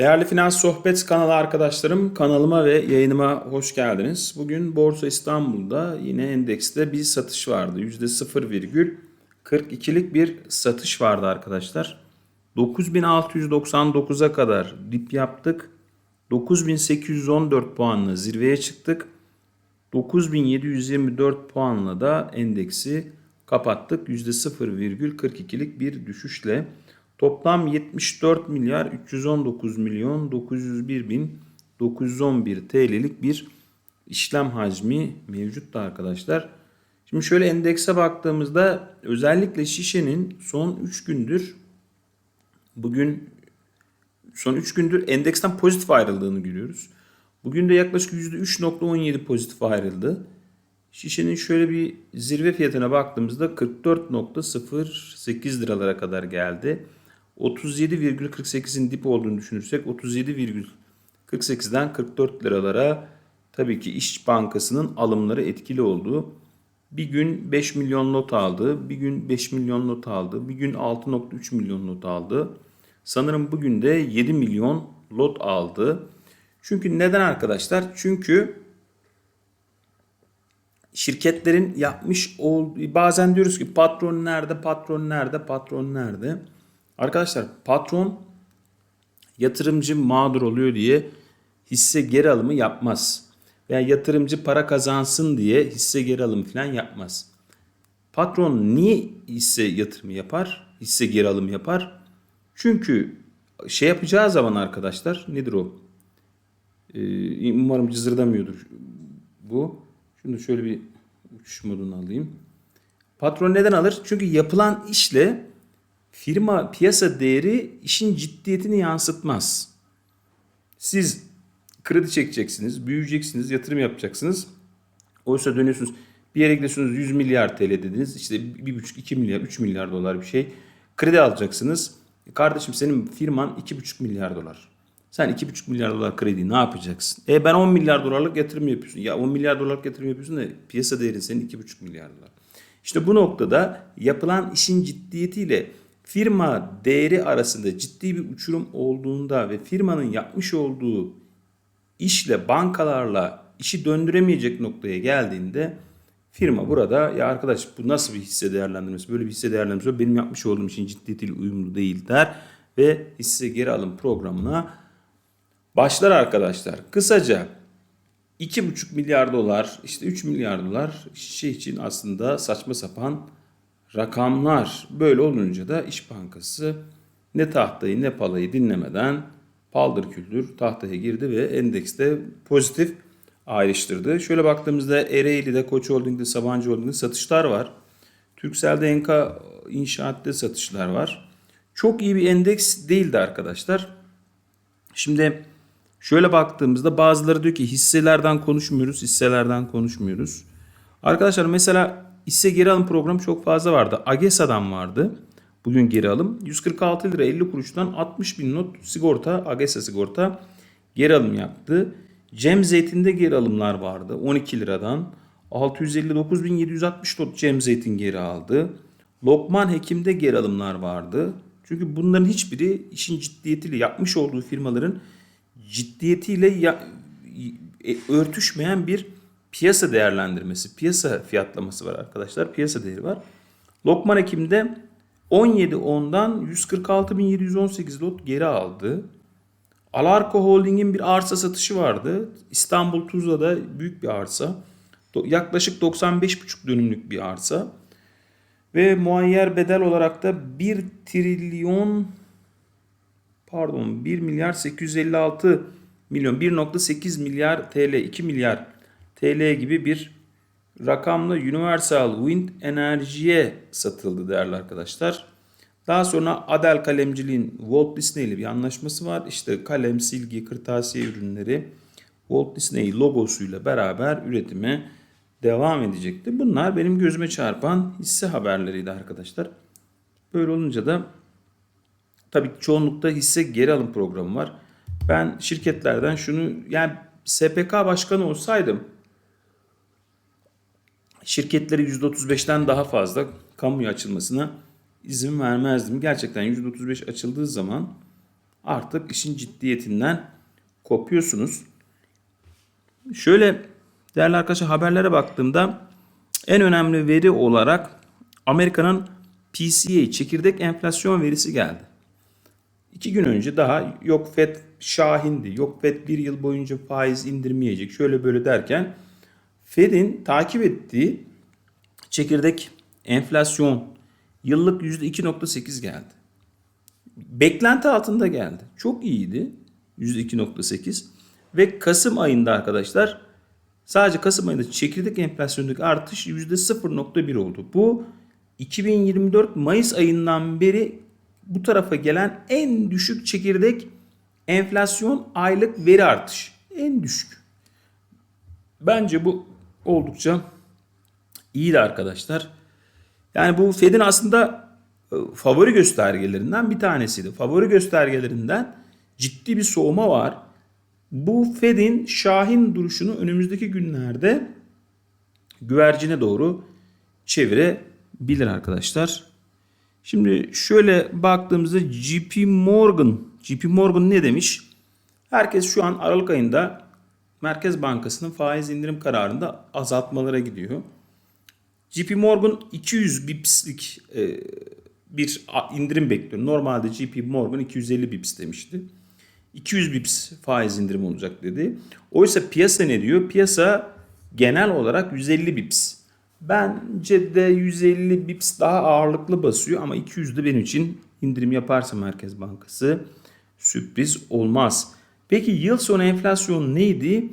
Değerli Finans Sohbet kanalı arkadaşlarım, kanalıma ve yayınıma hoş geldiniz. Bugün Borsa İstanbul'da yine endekste bir satış vardı. %0,42'lik bir satış vardı arkadaşlar. 9699'a kadar dip yaptık. 9814 puanla zirveye çıktık. 9724 puanla da endeksi kapattık. %0,42'lik bir düşüşle. Toplam 74 milyar 319 milyon 901 bin 911 TL'lik bir işlem hacmi mevcuttu arkadaşlar. Şimdi şöyle endekse baktığımızda özellikle şişenin son 3 gündür bugün son 3 gündür endeksten pozitif ayrıldığını görüyoruz. Bugün de yaklaşık %3.17 pozitif ayrıldı. Şişenin şöyle bir zirve fiyatına baktığımızda 44.08 liralara kadar geldi. 37,48'in dip olduğunu düşünürsek 37,48'den 44 liralara tabii ki İş Bankası'nın alımları etkili oldu. Bir gün 5 milyon not aldı, bir gün 5 milyon not aldı, bir gün 6.3 milyon not aldı. Sanırım bugün de 7 milyon lot aldı. Çünkü neden arkadaşlar? Çünkü şirketlerin yapmış olduğu bazen diyoruz ki patron nerede, patron nerede, patron nerede? Arkadaşlar patron yatırımcı mağdur oluyor diye hisse geri alımı yapmaz. Veya yatırımcı para kazansın diye hisse geri alımı falan yapmaz. Patron niye hisse yatırımı yapar? Hisse geri alımı yapar? Çünkü şey yapacağı zaman arkadaşlar nedir o? Ee, umarım cızırdamıyordur bu. Şunu şöyle bir uçuş modunu alayım. Patron neden alır? Çünkü yapılan işle firma piyasa değeri işin ciddiyetini yansıtmaz. Siz kredi çekeceksiniz, büyüyeceksiniz, yatırım yapacaksınız. Oysa dönüyorsunuz bir yere gidiyorsunuz 100 milyar TL dediniz. İşte 1,5-2 milyar, 3 milyar dolar bir şey. Kredi alacaksınız. E kardeşim senin firman 2,5 milyar dolar. Sen 2,5 milyar dolar kredi ne yapacaksın? E ben 10 milyar dolarlık yatırım yapıyorsun. Ya 10 milyar dolarlık yatırım yapıyorsun da piyasa değeri senin 2,5 milyar dolar. İşte bu noktada yapılan işin ciddiyetiyle firma değeri arasında ciddi bir uçurum olduğunda ve firmanın yapmış olduğu işle bankalarla işi döndüremeyecek noktaya geldiğinde firma burada ya arkadaş bu nasıl bir hisse değerlendirmesi böyle bir hisse değerlendirmesi benim yapmış olduğum işin ciddiyetiyle uyumlu değil der ve hisse geri alım programına başlar arkadaşlar. Kısaca 2,5 milyar dolar işte 3 milyar dolar şey için aslında saçma sapan rakamlar. Böyle olunca da İş Bankası ne tahtayı ne palayı dinlemeden paldır küldür tahtaya girdi ve endekste pozitif ayrıştırdı. Şöyle baktığımızda Ereğli'de, Koç Holding'de, Sabancı Holding'de satışlar var. Türksel'de Enka İnşaat'ta satışlar var. Çok iyi bir endeks değildi arkadaşlar. Şimdi şöyle baktığımızda bazıları diyor ki hisselerden konuşmuyoruz, hisselerden konuşmuyoruz. Arkadaşlar mesela hisse geri alım programı çok fazla vardı. Agesa'dan vardı. Bugün geri alım. 146 lira 50 kuruştan 60 bin not sigorta, Agesa sigorta geri alım yaptı. Cem Zeytin'de geri alımlar vardı. 12 liradan. 659.760 not Cem Zeytin geri aldı. Lokman Hekim'de geri alımlar vardı. Çünkü bunların hiçbiri işin ciddiyetiyle yapmış olduğu firmaların ciddiyetiyle ya, e, örtüşmeyen bir piyasa değerlendirmesi, piyasa fiyatlaması var arkadaşlar. Piyasa değeri var. Lokman Hekim'de 17.10'dan 146.718 lot geri aldı. Alarko Holding'in bir arsa satışı vardı. İstanbul Tuzla'da büyük bir arsa. Yaklaşık 95,5 dönümlük bir arsa. Ve muayyer bedel olarak da 1 trilyon pardon 1 milyar 856 milyon 1.8 milyar TL 2 milyar TL gibi bir rakamla Universal Wind Enerji'ye satıldı değerli arkadaşlar. Daha sonra Adel Kalemciliğin Walt Disney ile bir anlaşması var. İşte kalem, silgi, kırtasiye ürünleri Walt Disney logosuyla beraber üretime devam edecekti. Bunlar benim gözüme çarpan hisse haberleriydi arkadaşlar. Böyle olunca da tabii çoğunlukta hisse geri alım programı var. Ben şirketlerden şunu yani SPK başkanı olsaydım şirketleri %35'ten daha fazla kamuya açılmasına izin vermezdim. Gerçekten %35 açıldığı zaman artık işin ciddiyetinden kopuyorsunuz. Şöyle değerli arkadaşlar haberlere baktığımda en önemli veri olarak Amerika'nın PCA çekirdek enflasyon verisi geldi. İki gün önce daha yok FED şahindi, yok FED bir yıl boyunca faiz indirmeyecek şöyle böyle derken FED'in takip ettiği çekirdek enflasyon yıllık %2.8 geldi. Beklenti altında geldi. Çok iyiydi. %2.8 ve Kasım ayında arkadaşlar sadece Kasım ayında çekirdek enflasyondaki artış %0.1 oldu. Bu 2024 Mayıs ayından beri bu tarafa gelen en düşük çekirdek enflasyon aylık veri artışı. En düşük. Bence bu oldukça iyiydi arkadaşlar. Yani bu Fed'in aslında e, favori göstergelerinden bir tanesiydi. Favori göstergelerinden ciddi bir soğuma var. Bu Fed'in şahin duruşunu önümüzdeki günlerde güvercine doğru çevirebilir arkadaşlar. Şimdi şöyle baktığımızda JP Morgan, JP Morgan ne demiş? Herkes şu an Aralık ayında Merkez Bankası'nın faiz indirim kararında azaltmalara gidiyor. JP Morgan 200 bipslik e, bir indirim bekliyor. Normalde JP Morgan 250 bips demişti. 200 bips faiz indirim olacak dedi. Oysa piyasa ne diyor? Piyasa genel olarak 150 bips. Bence de 150 bips daha ağırlıklı basıyor ama 200 de benim için indirim yaparsa Merkez Bankası sürpriz olmaz. Peki yıl sonu enflasyon neydi?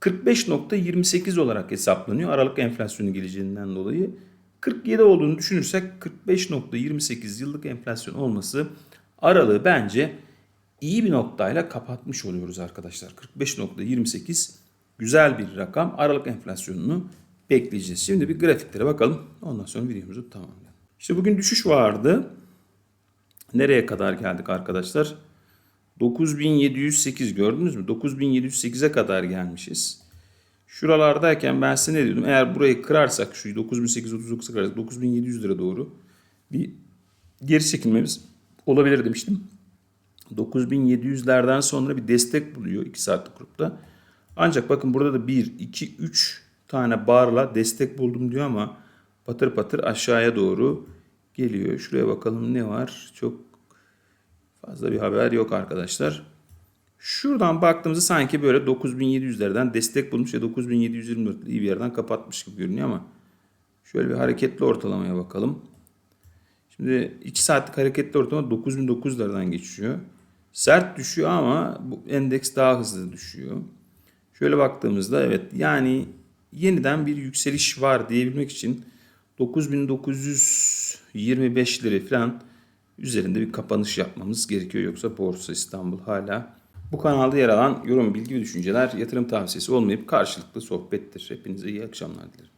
45.28 olarak hesaplanıyor Aralık enflasyonu geleceğinden dolayı. 47 olduğunu düşünürsek 45.28 yıllık enflasyon olması aralığı bence iyi bir noktayla kapatmış oluyoruz arkadaşlar. 45.28 güzel bir rakam. Aralık enflasyonunu bekleyeceğiz. Şimdi bir grafiklere bakalım. Ondan sonra videomuzu tamamlayalım. İşte bugün düşüş vardı. Nereye kadar geldik arkadaşlar? 9708 gördünüz mü? 9708'e kadar gelmişiz. Şuralardayken ben size ne diyordum? Eğer burayı kırarsak şu 9839'u kırarsak 9700 lira doğru bir geri çekilmemiz olabilir demiştim. 9700'lerden sonra bir destek buluyor 2 saatlik grupta. Ancak bakın burada da 1, 2, 3 tane barla destek buldum diyor ama patır patır aşağıya doğru geliyor. Şuraya bakalım ne var? Çok fazla bir haber yok arkadaşlar. Şuradan baktığımızda sanki böyle 9700'lerden destek bulmuş ve 9724 iyi bir yerden kapatmış gibi görünüyor ama şöyle bir hareketli ortalamaya bakalım. Şimdi 2 saatlik hareketli ortalama 9900'lerden geçiyor. Sert düşüyor ama bu endeks daha hızlı düşüyor. Şöyle baktığımızda evet yani yeniden bir yükseliş var diyebilmek için 9925'leri falan üzerinde bir kapanış yapmamız gerekiyor. Yoksa Borsa İstanbul hala bu kanalda yer alan yorum, bilgi ve düşünceler yatırım tavsiyesi olmayıp karşılıklı sohbettir. Hepinize iyi akşamlar dilerim.